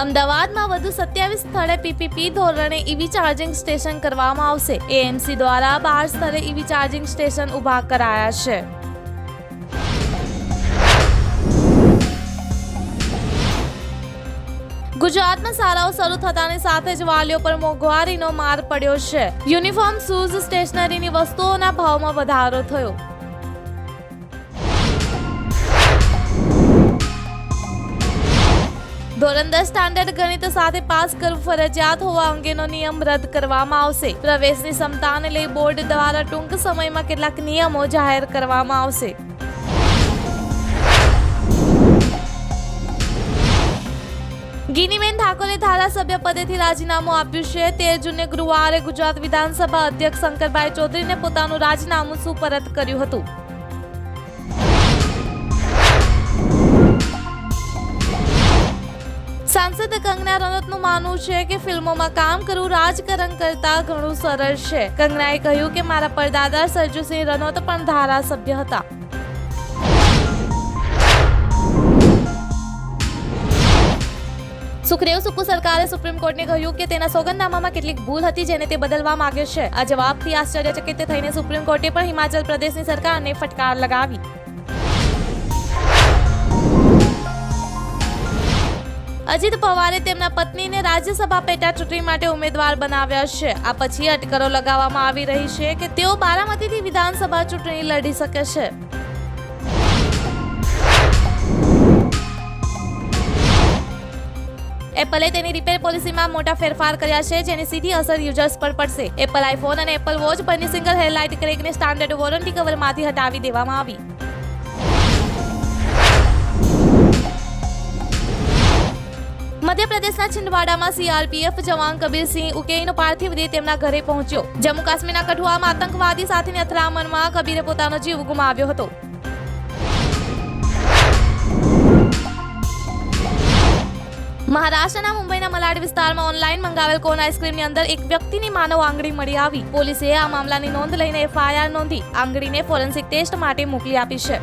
અમદાવાદમાં વધુ સત્યાવીસ સ્થળે પીપીપી ધોરણે ઈવી ચાર્જિંગ સ્ટેશન કરવામાં આવશે. એએમસી દ્વારા બાર સ્થળે ઈવી ચાર્જિંગ સ્ટેશન ઊભા કરાયા છે. ગુજરાતમાં શાળાઓ શરૂ થતાની સાથે જ વાલીઓ પર મોંઘવારીનો માર પડ્યો છે. યુનિફોર્મ શૂઝ સ્ટેશનરીની વસ્તુઓના ભાવમાં વધારો થયો. ધોરણ દસ સ્ટાન્ડર્ડ ગણિત સાથે પાસ કરવું ફરજિયાત હોવા અંગેનો નિયમ રદ કરવામાં આવશે. પ્રવેશની ક્ષમતાને લઈ બોર્ડ દ્વારા ટૂંક સમયમાં કેટલાક નિયમો જાહેર કરવામાં આવશે. ગિનીબેન ઠાકોરે ધારાસભ્ય પદેથી રાજીનામું આપ્યું છે. તેર જૂને ગુરુવારે ગુજરાત વિધાનસભા અધ્યક્ષ શંકરભાઈ ચૌધરીને પોતાનું રાજીનામું સુપરત કર્યું હતું. સાંસદ કંગના રનતનું માનવું છે કે ફિલ્મોમાં કામ કરવું રાજકારણ કરતા ઘણું સરળ છે. કંગનાએ કહ્યું કે મારા પરદાદા સરજુસિંહ રનોત પણ ધારાસભ્ય હતા. સુખદેવ સુક્કુ સરકારે સુપ્રીમ કોર્ટને કહ્યું કે તેના સોગંદનામામાં કેટલીક ભૂલ હતી જેને તે બદલવા માંગે છે. આ જવાબથી આશ્ચર્યચકિત થઈને સુપ્રીમ કોર્ટે પણ હિમાચલ પ્રદેશની સરકારને ફટકાર લગાવી. અજીત પવારે તેમના પત્નીને રાજ્યસભા પેટા ચૂંટણી માટે ઉમેદવાર બનાવ્યા છે. આ પછી અટકળો લગાવવામાં આવી રહી છે કે તેઓ બારામતીથી વિધાનસભા ચૂંટણી લડી શકે છે. એપલે તેની રિપેર પોલિસીમાં મોટા ફેરફાર કર્યા છે, જેની સીધી અસર યુઝર્સ પર પડશે. એપલ આઈફોન અને એપલ વોચ બંને સિંગલ હેડલાઇટ ક્રેકને સ્ટાન્ડર્ડ વોરંટી કવરમાંથી હટાવી દેવામાં આવી. મધ્યપ્રદેશના છિંદવાડામાં સીઆરપીએફ જવાન કબીરસિંહ ઉકેઈનો પાર્થિવ દેહ તેમના ઘરે પહોંચ્યો. જમ્મુ કાશ્મીરના કઠુઆમાં આતંકવાદી સાથેની અથડામણમાં કબીરે પોતાનો જીવ ગુમાવ્યો હતો. મહારાષ્ટ્રના મુંબઈના મલાડ વિસ્તારમાં ઓનલાઈન મંગાવેલ કોન આઈસ્ક્રીમની અંદર એક વ્યક્તિની માનવ આંગળી મળી આવી. પોલીસે આ મામલાની નોંધ લઈને એફઆઈઆર નોંધી આંગળીને ફોરેન્સિક ટેસ્ટ માટે મોકલી આપી છે.